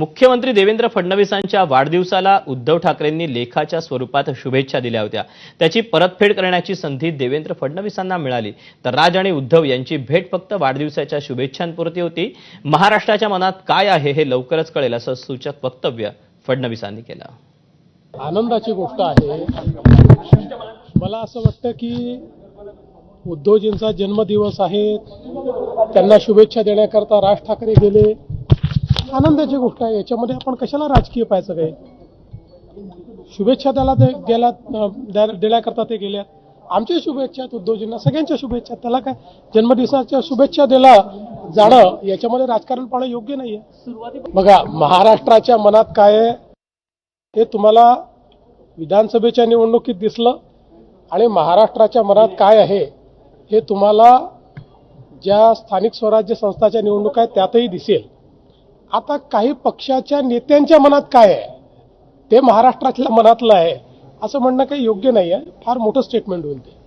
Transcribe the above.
मुख्यमंत्री देवेंद्र फडणवीसांच्या वाढदिवसाला उद्धव ठाकरेंनी लेखाच्या स्वरूपात शुभेच्छा दिल्या होत्या. त्याची परतफेड करण्याची संधी देवेंद्र फडणवीसांना मिळाली. तर राज आणि उद्धव यांची भेट फक्त वाढदिवसाच्या शुभेच्छांपुरती होती. महाराष्ट्राच्या मनात काय आहे हे लवकरच कळेल असं सूचक वक्तव्य फडणवीसांनी केलं. आनंदाची गोष्ट आहे. मला असं वाटतं की उद्धवजींचा जन्मदिवस आहे. त्यांना शुभेच्छा देण्याकरता राज ठाकरे गेले. आनंदाची गोष्ट आहे याच्यामध्ये आपण कशाला राजकीय पाहायचं काय? शुभेच्छा त्याला ते गेला द्या- देण्याकरता ते गेल्या आमच्या शुभेच्छा आहेत उद्धवजींना सगळ्यांच्या शुभेच्छा त्याला काय? जन्मदिवसाच्या शुभेच्छा दिला जाणं याच्यामध्ये राजकारण पाहणं योग्य नाही आहे बघा महाराष्ट्राच्या मनात काय आहे? हे तुम्हाला विधानसभेच्या निवडणुकीत दिसलं आणि महाराष्ट्राच्या मनात काय आहे? हे तुम्हाला ज्या स्थानिक स्वराज्य संस्थाच्या निवडणुका आहेत त्यातही दिसेल. आता काही पक्षाच्या नेत्यांच्या मनात काय आहे? ते महाराष्ट्रातल्या मनातलं आहे. असं म्हणणं काही योग्य नाही आहे फार मोठं स्टेटमेंट होईल ते.